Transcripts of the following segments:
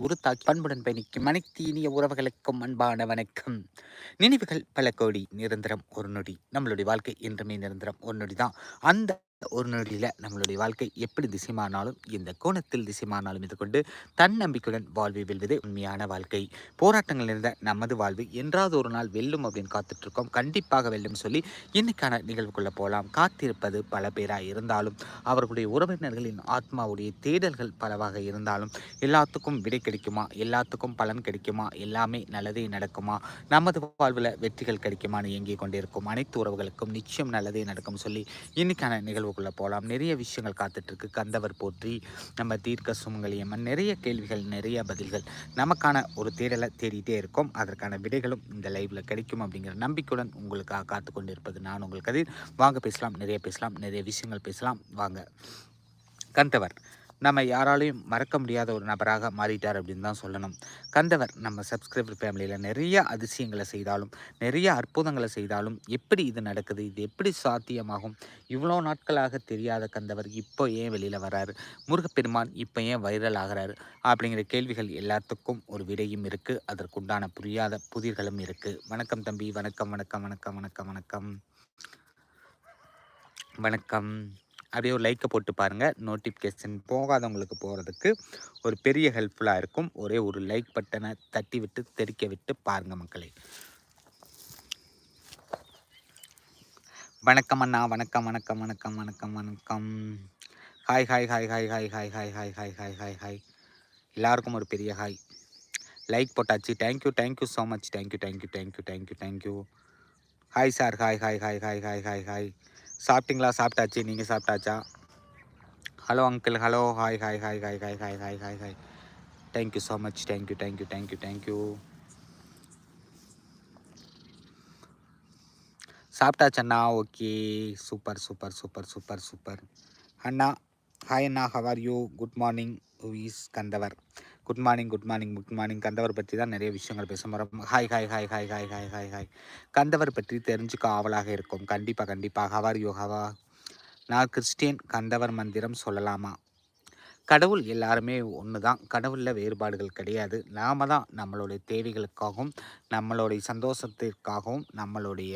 உருத்தாக்கி பண்புடன் பயணிக்கும் அனைத்து இனிய உறவுகளுக்கும் அன்பான வணக்கம். நினைவுகள் பல கோடி நிரந்தரம் ஒரு நொடி. நம்மளுடைய வாழ்க்கை என்றுமே நிரந்தரம் ஒரு நொடி தான் அந்த ஒரு நொடியில் நம்மளுடைய வாழ்க்கை எப்படி திசைமானாலும் இந்த கோணத்தில் திசைமானாலும் இது கொண்டு தன்னம்பிக்கையுடன் வாழ்வை வெல்வதே உண்மையான வாழ்க்கை. போராட்டங்கள் நிறைந்த நமது வாழ்வு என்றாவது ஒரு நாள் வெல்லும் அப்படின்னு காத்துட்ருக்கோம். கண்டிப்பாக வெல்லும் சொல்லி இன்னைக்கான நிகழ்வுக்குள்ளே போகலாம் காத்திருப்பது பல பேராக இருந்தாலும் அவர்களுடைய உறவினர்களின் ஆத்மாவுடைய தேடல்கள் பலவாக இருந்தாலும் எல்லாத்துக்கும் விடை கிடைக்குமா? எல்லாத்துக்கும் பலன் கிடைக்குமா? எல்லாமே நல்லதே நடக்குமா? நமது வாழ்வில் வெற்றிகள் கிடைக்குமான்னு இயங்கிக் கொண்டிருக்கும் அனைத்து உறவுகளுக்கும் நிச்சயம் நல்லதே நடக்கும் சொல்லி இன்னைக்கான நிகழ்வு வீடியோக்குள்ளே போகலாம் நிறைய விஷயங்கள் காத்துட்ருக்கு. கந்தவர் போற்றி நம்ம தீர்க்க சுமங்கலியம்மன் நிறைய கேள்விகள் நிறைய பதில்கள் நமக்கான ஒரு தேடலை தேடிட்டே இருக்கோம். அதற்கான விடைகளும் இந்த லைவில் கிடைக்கும் அப்படிங்கிற நம்பிக்கையுடன் உங்களுக்காக காத்து கொண்டு இருப்பது நான் உங்கள் கதிர். வாங்க பேசலாம். நிறைய பேசலாம். நிறைய விஷயங்கள் பேசலாம். வாங்க. கந்தவர். நம்ம யாராலையும் மறக்க முடியாத ஒரு நபராக மாறிட்டார் அப்படின்னு தான் சொல்லணும். கந்தவர் நம்ம சப்ஸ்கிரைபர் ஃபேமிலியில் நிறைய அதிசயங்களை செய்தாலும் நிறைய அற்புதங்களை செய்தாலும் எப்படி இது நடக்குது இது எப்படி சாத்தியமாகும்? இவ்வளோ நாட்களாக தெரியாத கந்தவர் இப்போ ஏன் வெளியில் வராரு முருகப்பெருமான் இப்போ ஏன் வைரல் ஆகிறாரு? அப்படிங்கிற கேள்விகள் எல்லாத்துக்கும் ஒரு விடையும் இருக்குது அதற்குண்டான புரியாத புதிர்களும் இருக்குது வணக்கம் தம்பி. வணக்கம் வணக்கம் வணக்கம் வணக்கம் வணக்கம். வணக்கம். அப்படியே ஒரு லைக்கை போட்டு பாருங்கள் நோட்டிஃபிகேஷன் போகாதவங்களுக்கு போகிறதுக்கு ஒரு பெரிய ஹெல்ப்ஃபுல்லாக இருக்கும் ஒரே ஒரு லைக் பட்டனை தட்டி விட்டு தெரிக்க விட்டு பாருங்கள் மக்களை வணக்கம் அண்ணா வணக்கம் வணக்கம் வணக்கம் வணக்கம் வணக்கம் hi hi hi hi hi hi hi hi hi hi hi hi எல்லாருக்கும் ஒரு பெரிய ஹாய் லைக் போட்டாச்சு thank you thank you so much thank you thank you thank you thank you thank you hi sir hi hi hi hi hi hi hi சாப்பிட்டீங்களா? சாப்பிட்டாச்சு. நீங்கள் சாப்பிட்டாச்சா? Hello uncle hello hi hi hi hi hi hi hi hi hi thank you so much thank you thank you thank you thank you சாப்பிட்டாச்சண்ணா okay super super super super super Anna hi Anna. How are you good morning is கந்தவர் good morning good morning good morning கந்தவர் பற்றி தான் நிறைய விஷயங்கள் பேச போகிறோம் hi hi hi hi hi hi hi hi கந்தவர் பற்றி தெரிஞ்சுக்க ஆவலாக இருக்கும். கண்டிப்பாக கண்டிப்பாக ஹவர் யோகாவா ஹவா நான் கிறிஸ்டியன் கந்தவர் மந்திரம் சொல்லலாமா? கடவுள் எல்லாருமே ஒன்று தான் கடவுளில் வேறுபாடுகள் கிடையாது. நாம் தான் நம்மளுடைய தேவைகளுக்காகவும் நம்மளுடைய சந்தோஷத்திற்காகவும் நம்மளுடைய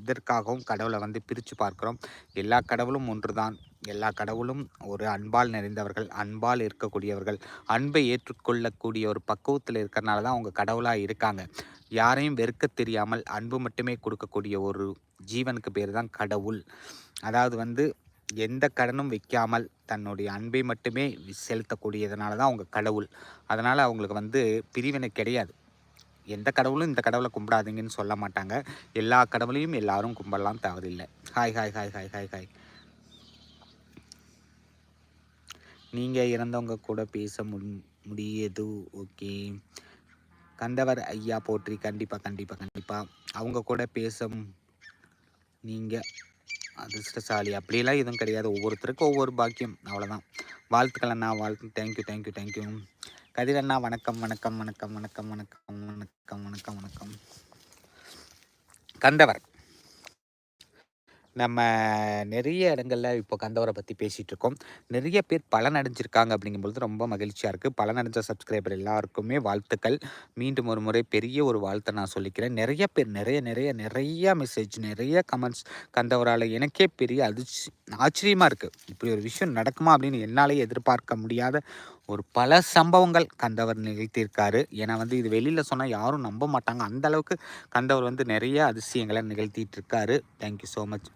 இதற்காகவும் கடவுளை வந்து பிரித்து பார்க்குறோம். எல்லா கடவுளும் ஒன்று தான் எல்லா கடவுளும் ஒரு அன்பால் நிறைந்தவர்கள் அன்பால் இருக்கக்கூடியவர்கள் அன்பை ஏற்றுக்கொள்ளக்கூடிய ஒரு பக்குவத்தில் இருக்கிறனால தான் அவங்க கடவுளாக இருக்காங்க. யாரையும் வெறுக்க தெரியாமல் அன்பு மட்டுமே கொடுக்கக்கூடிய ஒரு ஜீவனுக்கு பேர் தான் கடவுள். அதாவது வந்து எந்த கடனும் வைக்காமல் தன்னுடைய அன்பை மட்டுமே செலுத்தக்கூடியதுனால தான் அவங்க கடவுள். அதனால் அவங்களுக்கு வந்து பிரிவினை கிடையாது. எந்த கடவுளும் இந்த கடவுளை கும்பிடாதீங்கன்னு சொல்ல மாட்டாங்க. எல்லா கடவுளையும் எல்லாரும் கும்பிடலாம் தவறில்லை. Hi hi hi hi hi hi நீங்கள் இறந்தவங்க கூட பேச மு முடியது ஓகே கந்தவர் ஐயா போற்றி கண்டிப்பாக கண்டிப்பாக கண்டிப்பாக அவங்க கூட பேச நீங்கள் அதிர்ஷ்டசாலி. அப்படியெல்லாம் எதுவும் கிடையாது. ஒவ்வொருத்தருக்கும் ஒவ்வொரு பாக்கியம். அவ்வளோதான் வாழ்த்துக்கள் அண்ணா. வாழ்த்து. தேங்க்யூ தேங்க்யூ தேங்க்யூ கதிரண்ணா வணக்கம் வணக்கம் வணக்கம் வணக்கம் வணக்கம் வணக்கம் வணக்கம் வணக்கம். கந்தவர். நம்ம நிறைய இடங்களில் இப்போ கந்தவரை பற்றி பேசிகிட்டு இருக்கோம் நிறைய பேர் பலன் அடைஞ்சிருக்காங்க அப்படிங்கும்பொழுது ரொம்ப மகிழ்ச்சியாக இருக்குது பலன் அடைஞ்ச சப்ஸ்கிரைபர் எல்லாருக்குமே வாழ்த்துக்கள். மீண்டும் ஒரு முறை பெரிய ஒரு வாழ்த்தை நான் சொல்லிக்கிறேன். நிறைய பேர் நிறைய நிறைய நிறைய மெசேஜ் நிறைய கமெண்ட்ஸ் கந்தவரால் எனக்கே பெரிய அதிர்ச்சி ஆச்சரியமாக இருக்குது இப்படி ஒரு விஷயம் நடக்குமா அப்படின்னு என்னாலே எதிர்பார்க்க முடியாத ஒரு பல சம்பவங்கள் கந்தவர் நிகழ்த்தியிருக்காரு. ஏன்னா வந்து இது வெளியில் சொன்னால் யாரும் நம்ப மாட்டாங்க. அந்த அளவுக்கு கந்தவர் வந்து நிறைய அதிசயங்களை நிகழ்த்திட்டு இருக்காரு தேங்க்யூ ஸோ மச்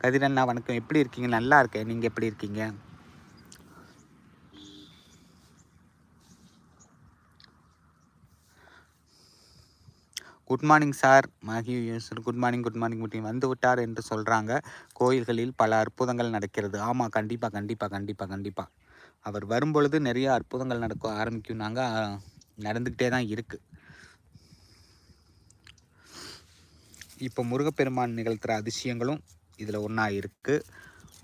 கதிரண்ணா வணக்கம். எப்படி இருக்கீங்க? நல்லா இருக்கேன். நீங்கள் எப்படி இருக்கீங்க? குட் மார்னிங் சார் மகி குட் மார்னிங் குட் மார்னிங் முட்டி வந்து விட்டார் என்று சொல்கிறாங்க கோயில்களில் பல அற்புதங்கள் நடக்கிறது. ஆமாம் கண்டிப்பாக கண்டிப்பாக கண்டிப்பாக கண்டிப்பாக அவர் வரும்பொழுது நிறைய அற்புதங்கள் நடக்க ஆரம்பிக்கும் நாங்கள் நடந்துக்கிட்டே தான் இருக்குது இப்போ முருகப்பெருமான் நிகழ்த்துகிற அதிசயங்களும் இதில் ஒன்றா இருக்குது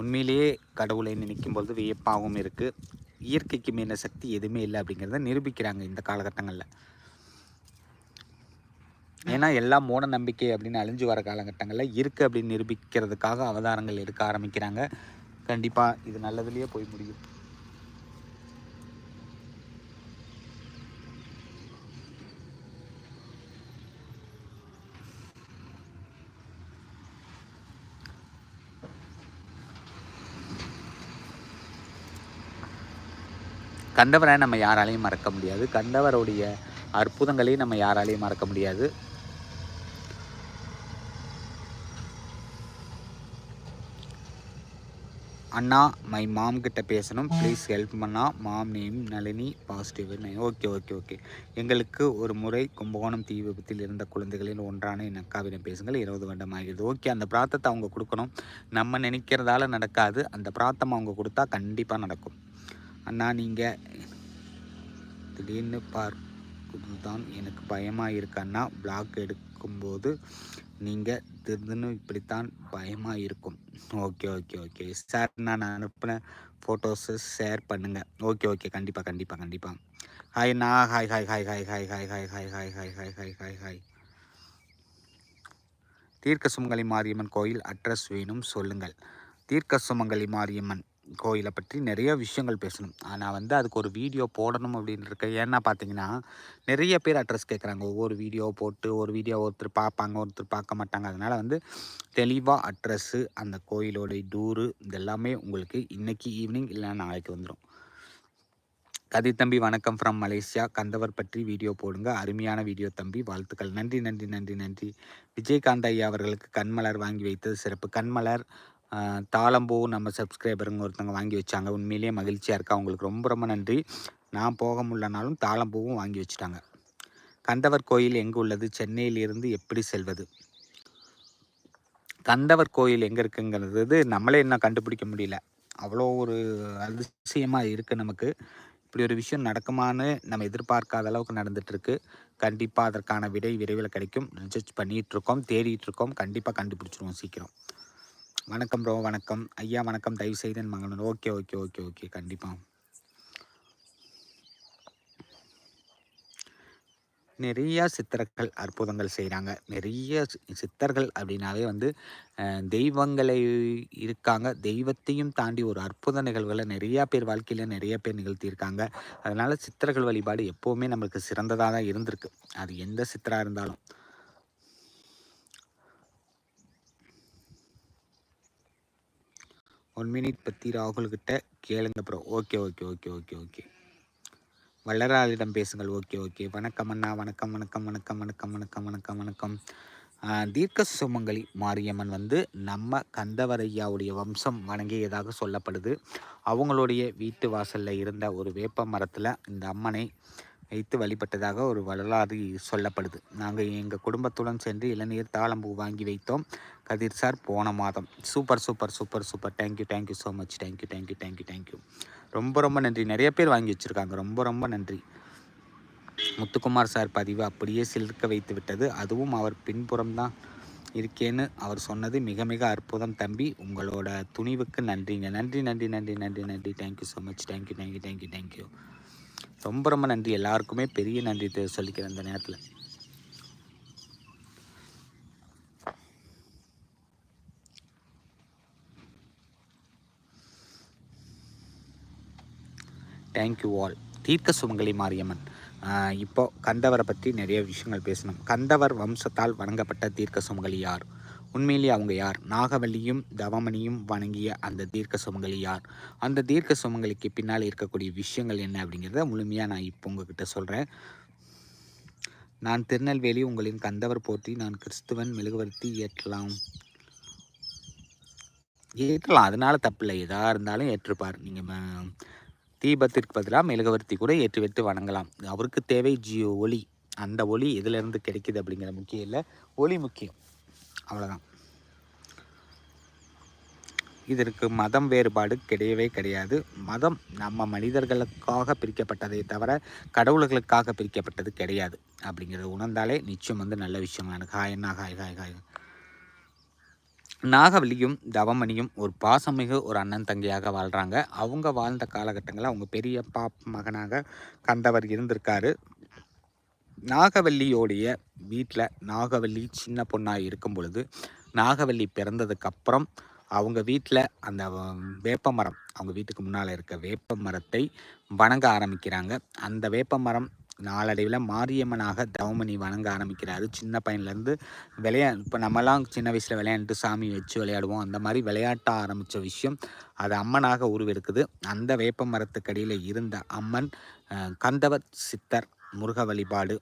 உண்மையிலேயே கடவுளை நினைக்கும் பொழுது வியப்பாகவும் இருக்குது இயற்கைக்கு மேலே சக்தி எதுவுமே இல்லை அப்படிங்கிறத நிரூபிக்கிறாங்க இந்த காலகட்டங்களில். ஏன்னா எல்லாம் மூட நம்பிக்கை அப்படின்னு அழிஞ்சு வர காலகட்டங்களில் இருக்குது அப்படின்னு நிரூபிக்கிறதுக்காக அவதாரங்கள் எடுக்க ஆரம்பிக்கிறாங்க. கண்டிப்பாக இது நல்லதுலேயே போய் முடியும். கண்டவரை நம்ம யாராலையும் மறக்க முடியாது. கண்டவருடைய அற்புதங்களையும் நம்ம யாராலையும் மறக்க முடியாது. அண்ணா மை மாம் கிட்ட பேசணும். ப்ளீஸ் ஹெல்ப் பண்ணா ma'am name Nalini positive okay okay okay எங்களுக்கு ஒரு முறை கும்பகோணம் தீ விபத்தில் இருந்த குழந்தைகளில் ஒன்றான என் அக்காவிடம் பேசுங்கள். இருபது வருடம் ஆகிறது. ஓகே அந்த பிராத்தத்தை அவங்க கொடுக்கணும். நம்ம நினைக்கிறதால நடக்காது. அந்த பிராத்தம் அவங்க கொடுத்தா கண்டிப்பாக நடக்கும். அண்ணா நீங்கள் திடீர்னு பார்க்குது தான் எனக்கு பயமாக இருக்கு அண்ணா பிளாக் எடுக்கும்போது நீங்கள் திடீர்னு இப்படித்தான் பயமாக இருக்கும் ஓகே ஓகே ஓகே சார் நான் அனுப்பின ஃபோட்டோஸு ஷேர் பண்ணுங்கள் ஓகே ஓகே கண்டிப்பாக கண்டிப்பாக கண்டிப்பாக ஹாய் நான் hi hi hi hi hi hi hi hi hi hi hi hi hi hi தீர்க்க சுமங்கலி மாரியம்மன் கோயில் அட்ரஸ் வேணும் சொல்லுங்கள் தீர்க்க சுமங்கலி மாரியம்மன் கோயிலை பற்றி நிறைய விஷயங்கள் பேசணும். ஆனால் வந்து அதுக்கு ஒரு வீடியோ போடணும் அப்படின்னு இருக்கேன் ஏன்னா பார்த்தீங்கன்னா நிறைய பேர் அட்ரஸ் கேட்குறாங்க. ஒவ்வொரு வீடியோ போட்டு ஒரு வீடியோ ஒருத்தர் பார்ப்பாங்க ஒருத்தர் பார்க்க மாட்டாங்க. அதனால் வந்து தெளிவாக அட்ரஸ்ஸு அந்த கோயிலோடைய டூரு இதெல்லாமே உங்களுக்கு இன்றைக்கி ஈவினிங் இல்லை நாளைக்கு வந்துடும் கதி தம்பி வணக்கம் ஃப்ரம் மலேசியா. கந்தவர் பற்றி வீடியோ போடுங்க. அருமையான வீடியோ தம்பி. வாழ்த்துக்கள். நன்றி நன்றி நன்றி நன்றி. விஜயகாந்த் ஐயா அவர்களுக்கு கண்மலர் வாங்கி வைத்தது சிறப்பு. கண்மலர் தாளம்பூ நம்ம சப்ஸ்கிரைபருங்க ஒருத்தவங்க வாங்கி வச்சாங்க. உண்மையிலேயே மகிழ்ச்சியாக இருக்கா? அவங்களுக்கு ரொம்ப ரொம்ப நன்றி. நான் போக முடியலனாலும் தாளம்பூவும் வாங்கி வச்சுட்டாங்க. கந்தவர் கோயில் எங்கே உள்ளது? சென்னையிலிருந்து எப்படி செல்வது? கந்தவர் கோயில் எங்கே இருக்குங்கிறது நம்மளே இன்னும் கண்டுபிடிக்க முடியல. அவ்வளோ ஒரு அதிசயமாக இருக்குது நமக்கு. இப்படி ஒரு விஷயம் நடக்குமான்னு நம்ம எதிர்பார்க்காத அளவுக்கு நடந்துகிட்ருக்கு கண்டிப்பாக அதற்கான விடை விரைவில் கிடைக்கும். ரிசர்ச் பண்ணிகிட்ருக்கோம் தேடிட்டுருக்கோம். கண்டிப்பாக கண்டுபிடிச்சிருவோம் சீக்கிரம். வணக்கம் ப்ரோ வணக்கம். ஐயா வணக்கம். தயவு செய்து என் மகன் ஓகே ஓகே ஓகே ஓகே. கண்டிப்பாக நிறைய சித்தர்கள் அற்புதங்கள் செய்கிறாங்க நிறைய சித்தர்கள் அப்படின்னாலே வந்து தெய்வங்களை இருக்காங்க. தெய்வத்தையும் தாண்டி ஒரு அற்புத நிகழ்வுகளை நிறையா பேர் வாழ்க்கையில் நிறைய பேர் நிகழ்த்தியிருக்காங்க. அதனால் சித்தர்கள் வழிபாடு எப்போவுமே நம்மளுக்கு சிறந்ததாக தான் இருந்திருக்கு. அது எந்த சித்தராக இருந்தாலும். ஒன் மினிட் பற்றி ராகுல்கிட்ட கேளுங்க bro okay okay okay okay okay வள்ளராளிடம் பேசுங்கள். ஓகே ஓகே வணக்கம் அண்ணா. வணக்கம் வணக்கம் வணக்கம் வணக்கம் வணக்கம் வணக்கம் வணக்கம். தீர்க்க சுமங்கலி மாரியம்மன் வந்து நம்ம கந்தவரையாவுடைய வம்சம் வணங்கியதாக சொல்லப்படுது. அவங்களுடைய வீட்டு வாசலில் இருந்த ஒரு வேப்ப மரத்தில் இந்த அம்மனை வைத்து வழிபட்டதாக ஒரு வரலாறு சொல்லப்படுது. நாங்கள் எங்கள் குடும்பத்துடன் சென்று இளநீர் தாளம்பூ வாங்கி வைத்தோம். கதிர் சார் போன மாதம். Super super super super. Thank you thank you so much thank you thank you thank you thank you ரொம்ப ரொம்ப நன்றி. நிறைய பேர் வாங்கி வச்சுருக்காங்க. ரொம்ப ரொம்ப நன்றி. முத்துக்குமார் சார் பதிவு அப்படியே சிலிர்க்க வைத்து விட்டது. அதுவும் அவர் பின்புறம் தான் இருக்கேன்னு அவர் சொன்னது மிக மிக அற்புதம் தம்பி. உங்களோட துணிவுக்கு நன்றிங்க. நன்றி நன்றி நன்றி நன்றி நன்றி. Thank you so much thank you thank you thank you thank you ரொம்ப ரொம்ப நன்றி. எல்லாருக்குமே பெரிய நன்றி சொல்லிக்கிறேன் இந்த நேரத்தில். தேங்க்யூ ஆல் தீர்க்க சுமங்கலி மாரியம்மன். இப்போ கந்தவரை பற்றி நிறைய விஷயங்கள் பேசணும். கந்தவர் வம்சத்தால் வணங்கப்பட்ட தீர்க்க சுமங்கலி யார்? உண்மையிலேயே அவங்க யார்? நாகவல்லியும் தவமணியும் வணங்கிய அந்த தீர்க்க சுமங்கலி யார்? அந்த தீர்க்க சுமங்கலிக்கு பின்னால் இருக்கக்கூடிய விஷயங்கள் என்ன அப்படிங்கிறத முழுமையாக நான் இப்போ உங்ககிட்ட சொல்கிறேன் நான் திருநெல்வேலி உங்களின் கந்தவர் போற்றி நான் கிறிஸ்துவன் மெழுகுவர்த்தி ஏற்றலாம். ஏற்றலாம். அதனால தப்பில்லை. எதாக இருந்தாலும் ஏற்றுப்பார். நீங்கள் தீபத்திற்கு பதிலாக மெழுகுவர்த்தி கூட ஏற்றி வைத்து வணங்கலாம். அவருக்கு தேவை ஜியோ ஒளி அந்த ஒளி எதுலேருந்து கிடைக்கிது அப்படிங்கிற முக்கியம் இல்லை. ஒளி முக்கியம். அவ்வளோதான் இதற்கு மதம் வேறுபாடு கிடையவே கிடையாது. மதம் நம்ம மனிதர்களுக்காக பிரிக்கப்பட்டதை தவிர கடவுள்களுக்காக பிரிக்கப்பட்டது கிடையாது. அப்படிங்கிறத உணர்ந்தாலே நிச்சயம் வந்து நல்ல விஷயம் எனக்கு ஹாய் என்ன ஹாய் ஹாய் ஹாய். நாகவல்லியும் தவமணியும் ஒரு பாசமிகு ஒரு அண்ணன் தங்கையாக வாழ்கிறாங்க அவங்க வாழ்ந்த காலகட்டங்களில் அவங்க பெரியப்பா மகனாக கந்தவர் இருந்திருக்காரு. நாகவல்லியோடைய வீட்டில் நாகவல்லி சின்ன பொண்ணாக இருக்கும் பொழுது நாகவல்லி பிறந்ததுக்கப்புறம் அவங்க வீட்டில் அந்த வேப்ப மரம் அவங்க வீட்டுக்கு முன்னால் இருக்க வேப்ப மரத்தை வணங்க ஆரம்பிக்கிறாங்க. அந்த வேப்ப மரம் நாளடைவில் மாரியம்மனாக தவமணி வணங்க ஆரம்பிக்கிறாரு. சின்ன பையன்லேருந்து விளையா இப்போ நம்மலாம் சின்ன வயசில் விளையாண்டுட்டு சாமி வச்சு விளையாடுவோம். அந்த மாதிரி விளையாட்ட ஆரம்பித்த விஷயம் அது அம்மனாக உருவெடுக்குது. அந்த வேப்ப மரத்துக்கடியில் இருந்த அம்மன் கந்தவர் சித்தர் முருக வழிபாடு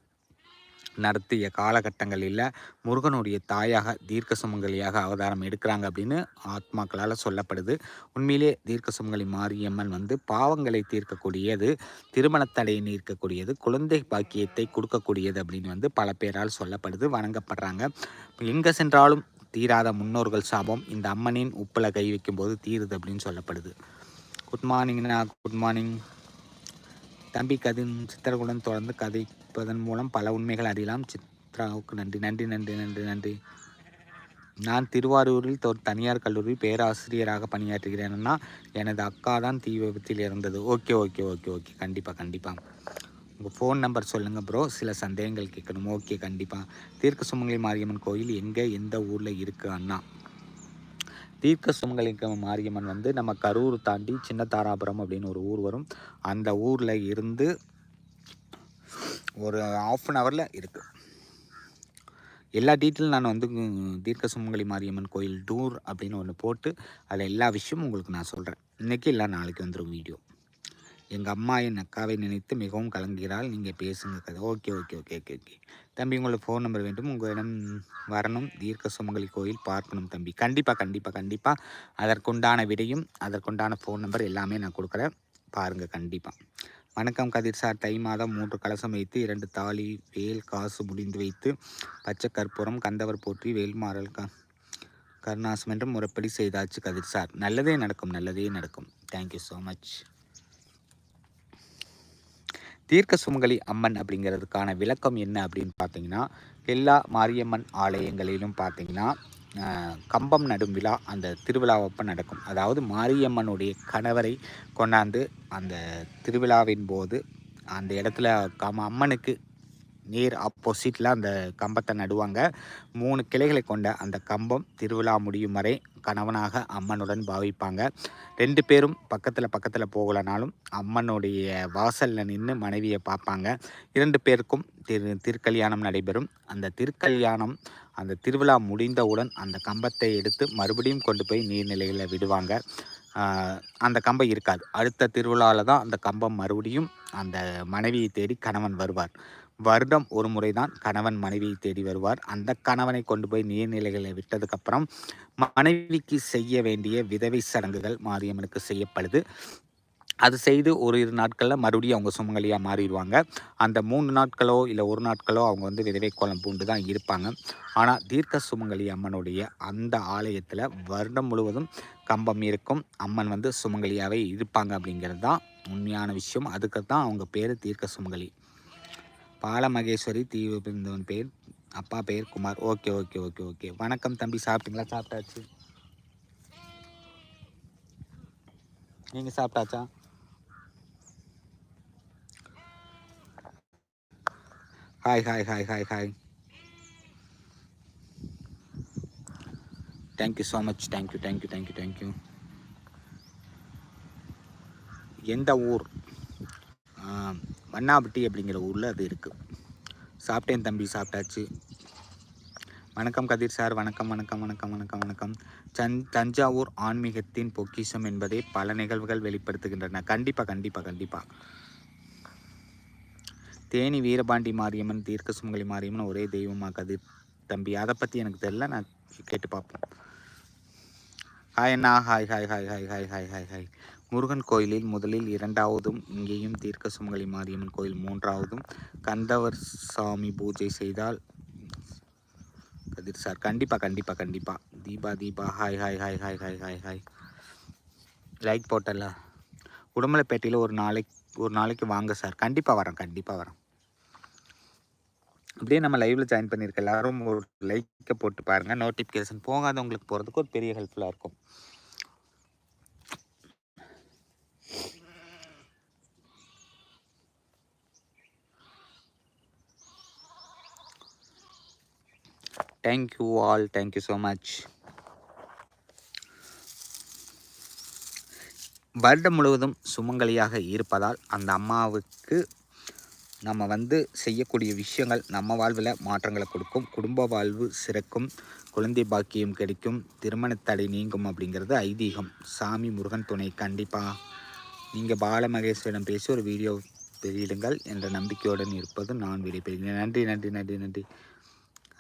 நடத்திய காலகட்டங்களில் முருகனுடைய தாயாக தீர்க்க சுமங்கலியாக அவதாரம் எடுக்கிறாங்க அப்படின்னு ஆத்மாக்களால் சொல்லப்படுது. உண்மையிலே தீர்க்க சுமங்கலி மாரியம்மன் வந்து பாவங்களை தீர்க்கக்கூடியது திருமணத்தடையை நீர்க்கக்கூடியது குழந்தை பாக்கியத்தை கொடுக்கக்கூடியது அப்படின்னு வந்து பல பேரால் சொல்லப்படுது வணங்கப்படுறாங்க. எங்கே சென்றாலும் தீராத முன்னோர்கள் சாபம் இந்த அம்மனின் உப்பில் கை வைக்கும்போது தீருது அப்படின்னு சொல்லப்படுது. குட் மார்னிங்ண்ணா குட் மார்னிங். தம்பி கதின் சித்திரகுடன் தொடர்ந்து கதைப்பதன் மூலம் பல உண்மைகள் அறியலாம். சித்ராவுக்கு நன்றி. நன்றி நன்றி நன்றி நன்றி. நான் திருவாரூரில் ஒரு தனியார் கல்லூரி பேராசிரியராக பணியாற்றுகிறேன்னா எனது அக்கா தான் தீ விபத்தில் இறந்தது. Okay okay okay okay. கண்டிப்பாக கண்டிப்பாக உங்கள் ஃபோன் நம்பர் சொல்லுங்கள் ப்ரோ சில சந்தேகங்கள் கேட்கணும். ஓகே கண்டிப்பாக தீர்க்க சுமங்கலி மாரியம்மன் கோயில் எங்கே எந்த ஊரில் இருக்குது அண்ணா? தீர்க்க சுமங்கலிங்கம் மாரியம்மன் வந்து நம்ம கரூர் தாண்டி சின்ன தாராபுரம் அப்படின்னு ஒரு ஊர் வரும். அந்த ஊரில் இருந்து ஒரு ஆஃப் அன் ஹவரில் இருக்குது எல்லா டீட்டெயிலும் நான் வந்து தீர்க்க சுமங்கலி மாரியம்மன் கோயில் டூர் அப்படின்னு ஒன்று போட்டு அதில் எல்லா விஷயமும் உங்களுக்கு நான் சொல்கிறேன் இன்றைக்கி இல்லை நாளைக்கு வந்துடும் வீடியோ எங்கள் அம்மா என் அக்காவை நினைத்து மிகவும் கலங்குகிறாள். நீங்கள் பேசுங்க கதை. Okay okay okay okay okay. தம்பி உங்களுக்கு ஃபோன் நம்பர் வேண்டும். உங்களிடம் வரணும். தீர்க்க சுமங்கலி கோயில் பார்க்கணும் தம்பி. கண்டிப்பாக கண்டிப்பாக கண்டிப்பாக அதற்குண்டான விடையும் அதற்குண்டான ஃபோன் நம்பர் எல்லாமே நான் கொடுக்குறேன். பாருங்கள் கண்டிப்பாக வணக்கம் கதிர் சார். தை மாதம் மூன்று கலசம் வைத்து இரண்டு தாலி வேல் காசு முடிந்து வைத்து பச்சை கற்பூரம் கந்தவர் போற்றி வேல்மாறல் க கருணாசம் என்று முறைப்படி செய்தாச்சு கதிர் சார். நல்லதே நடக்கும் நல்லதே நடக்கும். தேங்க்யூ ஸோ மச் தீர்க்க சுமங்கலி அம்மன் அப்படிங்கிறதுக்கான விளக்கம் என்ன அப்படின்னு பார்த்தீங்கன்னா எல்லா மாரியம்மன் ஆலயங்களிலும் பார்த்தீங்கன்னா கம்பம் நடும் விழா அந்த திருவிழாவப்போ நடக்கும். அதாவது மாரியம்மனுடைய கணவரை கொண்டாந்து அந்த திருவிழாவின் போது அந்த இடத்துல கம அம்மனுக்கு நேர் ஆப்போசிட்டில் அந்த கம்பத்தை நடுவாங்க. மூணு கிளைகளை கொண்ட அந்த கம்பம் திருவிழா முடியும் வரை கணவனாக அம்மனுடன் பாவிப்பாங்க. ரெண்டு பேரும் பக்கத்தில் பக்கத்தில் போகலனாலும் அம்மனுடைய வாசலில் நின்று மனைவியை பார்ப்பாங்க. இரண்டு பேருக்கும் திரு திருக்கல்யாணம் நடைபெறும். அந்த திருக்கல்யாணம் அந்த திருவிழா முடிந்தவுடன் அந்த கம்பத்தை எடுத்து மறுபடியும் கொண்டு போய் நீர்நிலைகளில் விடுவாங்க. அந்த கம்பம் இருக்காது. அடுத்த திருவிழாவில் தான் அந்த கம்பம் மறுபடியும் அந்த மனைவியை தேடி கணவன் வருவார். வருடம் ஒரு முறை தான் கணவன் மனைவியை தேடி வருவார். அந்த கணவனை கொண்டு போய் நீர்நிலைகளை விட்டதுக்கப்புறம் மனைவிக்கு செய்ய வேண்டிய விதவை சடங்குகள் மாரியம்மனுக்கு செய்யப்படுது. அது செய்து ஒரு இரு நாட்களில் மறுபடியும் அவங்க சுமங்கலியாக மாறிடுவாங்க. அந்த மூணு நாட்களோ இல்லை ஒரு நாட்களோ அவங்க வந்து விதவை கோலம் பூண்டு தான் இருப்பாங்க. ஆனால் தீர்க்க சுமங்கலி அம்மனுடைய அந்த ஆலயத்தில் வருடம் முழுவதும் கம்பம் இருக்கும். அம்மன் வந்து சுமங்கலியாகவே இருப்பாங்க அப்படிங்கிறது தான் உண்மையான விஷயம். அதுக்கு தான் அவங்க பேர் தீர்க்க சுமங்கலி. பாலமகேஸ்வரி தீவு பிரிந்தவன் பேர் அப்பா பேர் Kumar. Okay okay okay okay. வணக்கம் தம்பி சாப்பிட்டீங்களா? சாப்பிட்டாச்சு. நீங்கள் சாப்பிட்டாச்சா? Hi hi hi hi hi thank you so much thank you thank you thank you thank you எந்த ஊர்? ஆ, வண்ணாபட்டி அப்படிங்கிற ஊரில் அது இருக்குது சாப்பிட்டேன் தம்பி சாப்பிட்டாச்சு. வணக்கம் கதிர் சார் வணக்கம் வணக்கம் வணக்கம் வணக்கம் வணக்கம். சந் தஞ்சாவூர் ஆன்மீகத்தின் பொக்கிஷம் என்பதை பல நிகழ்வுகள் வெளிப்படுத்துகின்றன. கண்டிப்பாக கண்டிப்பாக கண்டிப்பாக தேனி வீரபாண்டி மாரியம்மன் தீர்க்க சுமங்கலி மாரியம்மன் ஒரே தெய்வமாக கதிர். தம்பி அதை பற்றி எனக்கு தெரியல நான் கேட்டு பார்ப்போம். ஹாய் அண்ணா hi hi hi hi hi hi hi hi Murugan கோயிலில் முதலில் இரண்டாவதும் இங்கேயும் தீர்க்க சுமங்கலி மாரியம்மன் கோயில் மூன்றாவதும். கந்தவர் சாமி பூஜை செய்தால் கதிர் சார். கண்டிப்பாக கண்டிப்பாக கண்டிப்பாக Deepa Deepa. Hi hi hi hi hi hi hi like போட்டல. உடுமலைப்பேட்டையில் ஒரு நாளைக்கு ஒரு நாளைக்கு வாங்க சார். கண்டிப்பாக வரேன் கண்டிப்பாக வரேன் அப்படியே நம்ம லைவில் ஜாயின் பண்ணியிருக்க எல்லாரும் ஒரு லைக்கை போட்டு பாருங்கள் நோட்டிஃபிகேஷன் போகாதவங்களுக்கு போகிறதுக்கு ஒரு பெரிய ஹெல்ப்ஃபுல்லாக இருக்கும். Thank you all thank you so much வருடம் முழுவதும் சுமங்கலியாக இருப்பதால் அந்த அம்மாவுக்கு நம்ம வந்து செய்யக்கூடிய விஷயங்கள் நம்ம வாழ்வில் மாற்றங்களை கொடுக்கும். குடும்ப வாழ்வு சிறக்கும். குழந்தை பாக்கியம் கிடைக்கும். திருமணத்தடை தடை நீங்கும் அப்படிங்கிறது ஐதீகம். சாமி முருகன் துணை. கண்டிப்பாக நீங்கள் பாலமகேஸ்வரிடம் பேசி ஒரு வீடியோ வெளியிடுங்கள் என்ற நம்பிக்கையுடன் இருப்பது நான் விடைபெறுகிறேன். நன்றி நன்றி நன்றி நன்றி.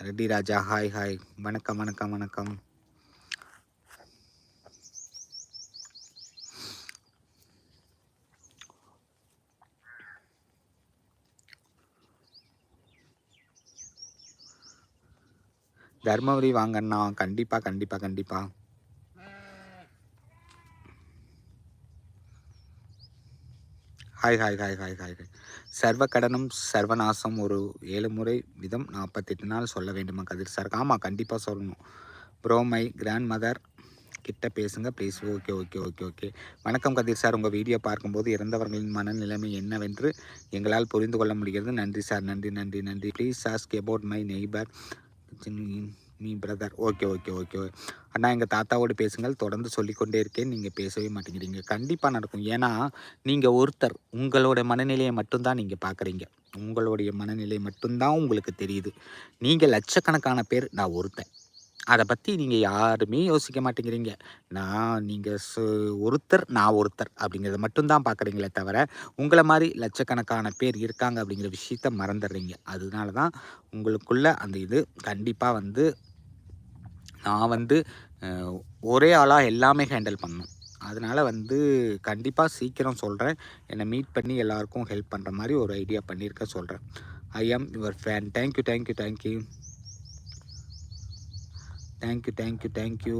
Reddy Raja hi hi. வணக்கம் வணக்கம் வணக்கம். தர்மபுரி வாங்கண்ணா. கண்டிப்பாக கண்டிப்பாக கண்டிப்பாக hi hi hi hi hi hi. சர்வ கடனும் சர்வநாசம் ஒரு ஏழு முறை விதம் நாற்பத்தெட்டு நாள் சொல்ல வேண்டுமா கதிர் சார் ஆமாம் கண்டிப்பாக சொல்லணும். ப்ரோ மை கிராண்ட் மதர் கிட்ட பேசுங்க please okay okay okay okay வணக்கம் கதிர் சார் உங்கள் வீடியோ பார்க்கும்போது இறந்தவர்களின் மனநிலைமை என்னவென்று எங்களால் புரிந்து கொள்ள முடிகிறது. நன்றி சார் நன்றி நன்றி நன்றி. Please ask about my neighbour me brother okay okay okay அண்ணா எங்கள் தாத்தாவோடு பேசுங்கள். தொடர்ந்து சொல்லிக்கொண்டே இருக்கேன். நீங்கள் பேசவே மாட்டேங்கிறீங்க. கண்டிப்பாக நடக்கும். ஏன்னா நீங்கள் ஒருத்தர் உங்களோட மனநிலையை மட்டும்தான் நீங்கள் பார்க்குறீங்க. உங்களுடைய மனநிலை மட்டும்தான் உங்களுக்கு தெரியுது. நீங்கள் லட்சக்கணக்கான பேர். நான் ஒருத்தன். அதை பற்றி நீங்கள் யாருமே யோசிக்க மாட்டேங்கிறீங்க. நான் நீங்கள் சு ஒருத்தர் நான் ஒருத்தர் அப்படிங்கிறத மட்டும்தான் பார்க்குறீங்களே தவிர உங்களை மாதிரி லட்சக்கணக்கான பேர் இருக்காங்க அப்படிங்கிற விஷயத்த மறந்துடுறீங்க. அதனால தான் உங்களுக்குள்ள அந்த இது கண்டிப்பாக வந்து நான் வந்து ஒரே ஆளாக எல்லாமே ஹேண்டில் பண்ணணும். அதனால் வந்து கண்டிப்பாக சீக்கிரம் சொல்கிறேன் என்னை மீட் பண்ணி எல்லாருக்கும் ஹெல்ப் பண்ணுற மாதிரி ஒரு ஐடியா பண்ணியிருக்க சொல்கிறேன் I am your fan thank you thank you thank you thank you thank you thank you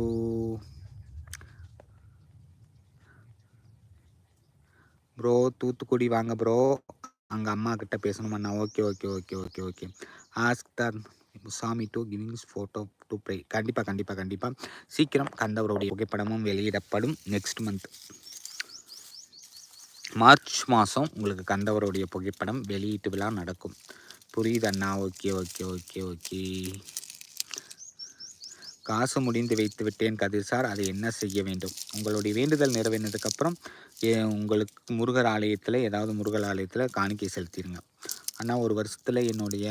bro Thoothukudi வாங்க ப்ரோ. அங்கே அம்மா கிட்ட பேசணுமாண்ணா okay okay okay okay okay. Ask தான். சாமி to givings photo to pray கண்டிப்பாக கண்டிப்பாக கண்டிப்பாக சீக்கிரம் கந்தவருடைய புகைப்படமும் வெளியிடப்படும் நெக்ஸ்ட் மந்த் மார்ச் மாதம் உங்களுக்கு கந்தவருடைய புகைப்படம் வெளியீட்டு விழா நடக்கும். புரியுதண்ணா ஓகே ஓகே ஓகே ஓகே. காசு முடிந்து வைத்து விட்டேன் கதிர் சார் அதை என்ன செய்ய வேண்டும்? உங்களுடைய வேண்டுதல் நிறைவேறினதுக்கப்புறம் உங்களுக்கு முருகர் ஆலயத்தில் ஏதாவது முருகர் ஆலயத்தில் காணிக்கை செலுத்திடுங்க ஆனால் ஒரு வருஷத்தில் என்னுடைய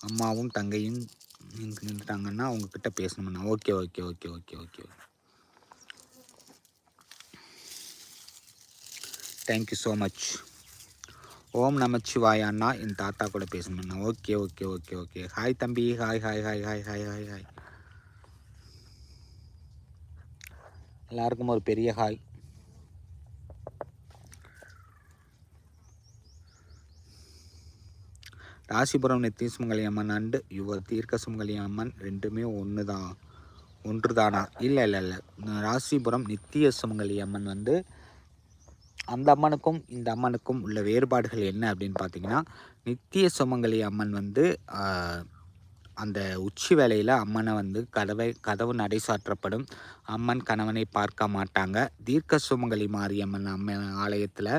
அம்மாவும் தங்கையும் நின்றுட்டாங்கன்னா அவங்கக்கிட்ட பேசணும்ண்ணா okay okay okay okay okay. Thank you so much ஓம் நமச்சிவாய் அண்ணா என் தாத்தா கூட பேசணும்ண்ணா okay okay okay okay. Hi தம்பி hi hi hi hi hi hi hi எல்லாருக்கும் ஒரு பெரிய ஹாய் ராசிபுரம் நித்திய அம்மன் அண்டு யுவர் தீர்க்க சுமங்கலி அம்மன் ரெண்டுமே ஒன்று தான் ஒன்று தானா இல்லை இல்லை. இல்லை ராசிபுரம் நித்திய சுமங்கலி அம்மன் வந்து அந்த அம்மனுக்கும் இந்த அம்மனுக்கும் உள்ள வேறுபாடுகள் என்ன அப்படின்னு பார்த்தீங்கன்னா நித்திய சுமங்கலி அம்மன் வந்து அந்த உச்சி வேலையில் அம்மனை வந்து கதவை கதவு நடை சாற்றப்படும். அம்மன் கணவனை பார்க்க மாட்டாங்க. தீர்க்க சுமங்கலி மாரியம்மன் அம்மன் ஆலயத்தில்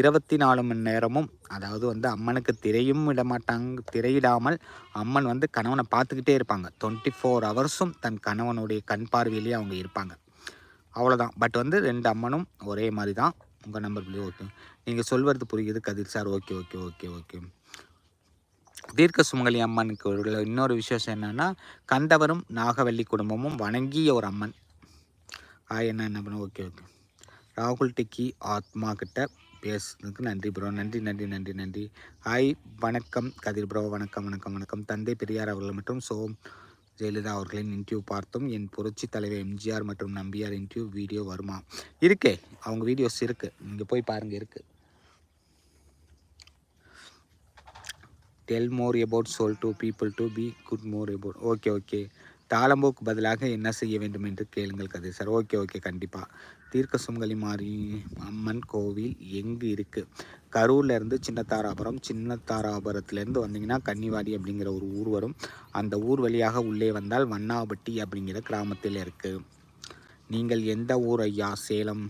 இருபத்தி நாலு மணி நேரமும் அதாவது வந்து அம்மனுக்கு திரையும் விட மாட்டாங்க திரையிடாமல் அம்மன் வந்து கணவனை பார்த்துக்கிட்டே இருப்பாங்க. டுவெண்ட்டி ஃபோர் ஹவர்ஸும் தன் கணவனுடைய கண் பார்வையிலேயே அவங்க இருப்பாங்க. அவ்வளோதான் பட் வந்து ரெண்டு அம்மனும் ஒரே மாதிரி தான் உங்கள் நம்பர் ஓகே. நீங்கள் சொல்வது புரியுது. Kathir sir okay okay okay okay தீர்க்க சுமங்கலி அம்மனுக்கு உள்ள இன்னொரு விசேஷம் என்னென்னா கந்தவரும் நாகவல்லி குடும்பமும் வணங்கிய ஒரு அம்மன். ஆ என்ன என்ன பண்ண ஓகே ஓகே. ராகுல் டிக்கி ஆத்மா கிட்ட பேசுறதுக்கு நன்றி ப்ரோ நன்றி நன்றி நன்றி நன்றி. ஹாய் வணக்கம் கதிர் ப்ரோ வணக்கம் வணக்கம் வணக்கம். தந்தை பெரியார் அவர்கள் மற்றும் சோம் ஜெயலலிதா அவர்களின் இன்டர்வியூ பார்த்தோம். என் புரட்சி தலைவர் எம்ஜிஆர் மற்றும் நம்பியார் இன்டர்வியூ வீடியோ வருமா? இருக்கே அவங்க வீடியோஸ் இருக்குது நீங்கள் போய் பாருங்கள் இருக்குது tell more about soul to people to be good more about okay okay தாளம்போக்கு பதிலாக என்ன செய்ய வேண்டும் என்று கேளுங்கள் கதை சார். ஓகே ஓகே கண்டிப்பாக தீர்க்க சுங்கலி மாறி அம்மன் கோவில் எங்கு இருக்குது கரூர்லேருந்து சின்னத்தாராபுரம் சின்னத்தாராபுரத்துலேருந்து வந்தீங்கன்னா கன்னிவாடி அப்படிங்கிற ஒரு ஊர் வரும். அந்த ஊர் வழியாக உள்ளே வந்தால் வண்ணாபட்டி அப்படிங்கிற கிராமத்தில் இருக்குது நீங்கள் எந்த ஊர் ஐயா? சேலம்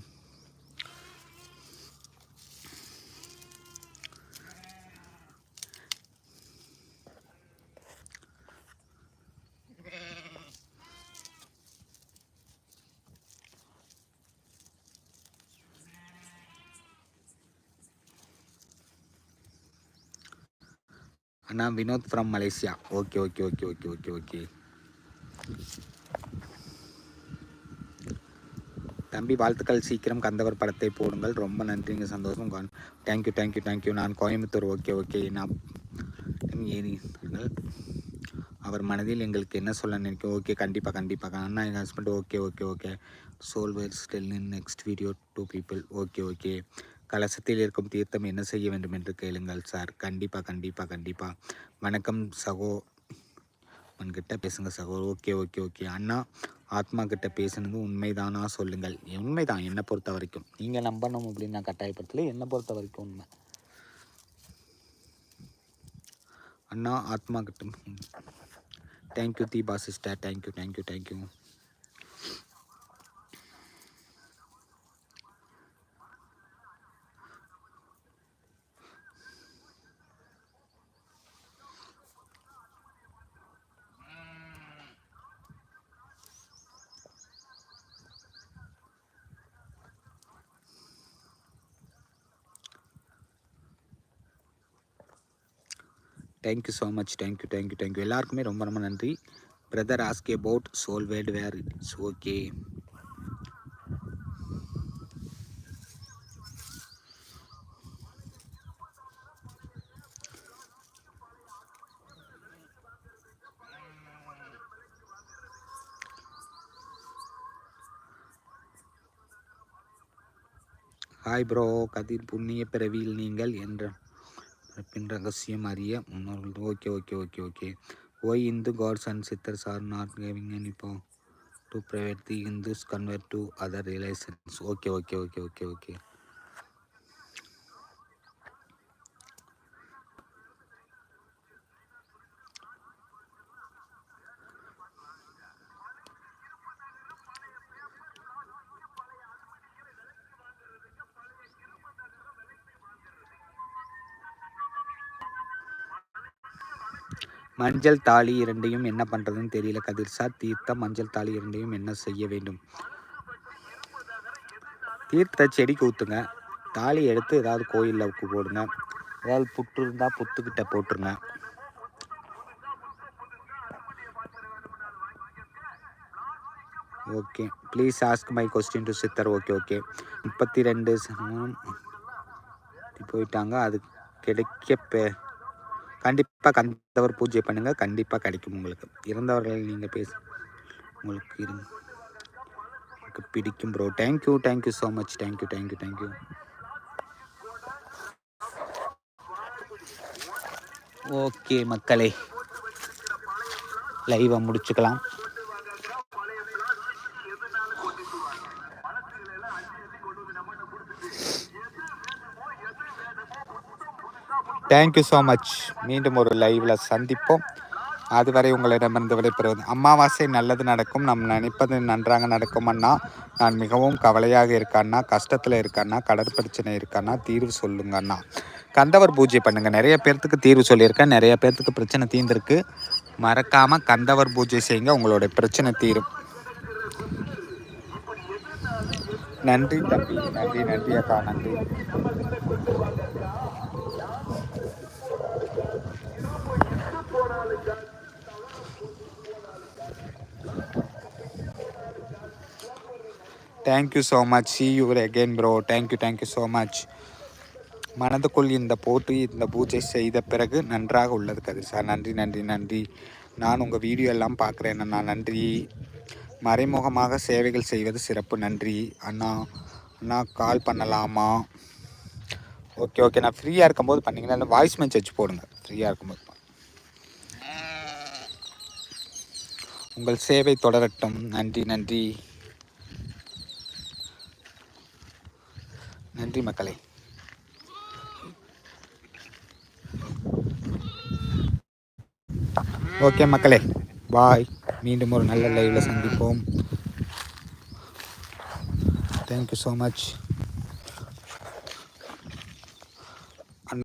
அண்ணா Vinoth from Malaysia. Okay okay okay okay okay okay தம்பி வாழ்த்துக்கள். சீக்கிரம் கந்தவர் படத்தை போடுங்கள். ரொம்ப நன்றிங்க சந்தோஷம். தேங்க்யூ தேங்க்யூ தேங்க்யூ நான் கோயம்புத்தூர். ஓகே ஓகே நான் ஏறினார்கள். அவர் மனதில் எங்களுக்கு என்ன சொல்ல நினைக்கும் ஓகே கண்டிப்பாக கண்டிப்பாக அண்ணா எங்கள் husband okay okay okay soul where still in next video to people okay okay கலசத்தில் இருக்கும் தீர்த்தம் என்ன செய்ய வேண்டும் என்று கேளுங்கள் சார். கண்டிப்பாக கண்டிப்பாக கண்டிப்பாக வணக்கம் சகோ கிட்ட பேசுங்க சகோ. Okay okay okay. அண்ணா ஆத்மா கிட்ட பேசுனது உண்மைதானா? சொல்லுங்கள். உண்மைதான். என்னை பொறுத்த வரைக்கும். நீங்கள் நம்பணும் அப்படின்னு நான் கட்டாயப்படுத்தல. என்னை பொறுத்த வரைக்கும் உண்மை. அண்ணா ஆத்மா கிட்ட thank you Deepa sister thank you thank you thank you thank you so much thank you thank you thank you எல்லாருக்குமே ரொம்ப ரொம்ப நன்றி. Brother ask about soul word where it's okay hi bro Kathir புண்ணிய பிறவியில் நீங்கள் என்ற பின் ரகசியம் அறிய முன்னோர்கள் okay okay okay okay. Why Hindu gods and Siddhars are not giving any இப்போ. To private the Hindus convert to other relations okay okay okay okay okay. மஞ்சள் தாலி இரண்டையும் என்ன பண்ணுறதுன்னு தெரியல. கதிர்சா தீர்த்தம் மஞ்சள் தாலி இரண்டையும் என்ன செய்ய வேண்டும்? தீர்த்த செடிக்கு ஊற்றுங்க தாலி எடுத்து ஏதாவது கோயிலில் போடுங்க. ஏதாவது புட்டு இருந்தால் புத்துக்கிட்ட போட்டுருங்க. Okay. Please ask my question to Siddhar okay okay. முப்பத்தி ரெண்டு போயிட்டாங்க. அது கிடைக்க கண்டிப்பாக கந்தவர் பூஜை பண்ணுங்கள் கண்டிப்பாக கிடைக்கும் உங்களுக்கு. இறந்தவர்கள் நீங்கள் பேச உங்களுக்கு இரு உங்களுக்கு பிடிக்கும் bro thank you thank you so much thank you thank you thank you okay மக்களே லைவை முடிச்சுக்கலாம். தேங்க்யூ ஸோ மச் மீண்டும் ஒரு லைவில் சந்திப்போம். அதுவரை உங்களிடமிருந்து விடைபெறுவது அமாவாசை நல்லது நடக்கும். நம் நினைப்பது நன்றாக நடக்கும் அண்ணா. நான் மிகவும் கவலையாக இருக்காண்ணா கஷ்டத்தில் இருக்கேன்னா கடற்பிரச்சனை இருக்காண்ணா தீர்வு சொல்லுங்க அண்ணா. கந்தவர் பூஜை பண்ணுங்கள் நிறைய பேர்த்துக்கு தீர்வு சொல்லியிருக்கேன். நிறைய பேர்த்துக்கு பிரச்சனை தீர்ந்துருக்கு. மறக்காமல் கந்தவர் பூஜை செய்யுங்க. உங்களுடைய பிரச்சனை தீரும். நன்றி தம்பி. நன்றி நன்றி அக்கா. நன்றி. Thank you so much see you again bro thank you thank you so much மனதுக்குள் இந்த போட்டு இந்த பூஜை செய்த பிறகு நன்றாக உள்ளது கதிர் சார் நன்றி நன்றி நன்றி. நான் உங்கள் வீடியோ எல்லாம் பார்க்குறேன் அண்ணா. நன்றி. மறைமுகமாக சேவைகள் செய்வது சிறப்பு. நன்றி. அண்ணா அண்ணா கால் பண்ணலாமா? ஓகே ஓகே நான் ஃப்ரீயாக இருக்கும்போது பண்ணிங்கன்னா வாய்ஸ் மெசேஜ் போடுங்க. ஃப்ரீயாக இருக்கும்போது உங்கள் சேவை தொடரட்டும். நன்றி நன்றி. நன்றி மக்களே. ஓகே மக்களே பாய். மீண்டும் ஒரு நல்ல லைவில் சந்திப்போம். Thank you so much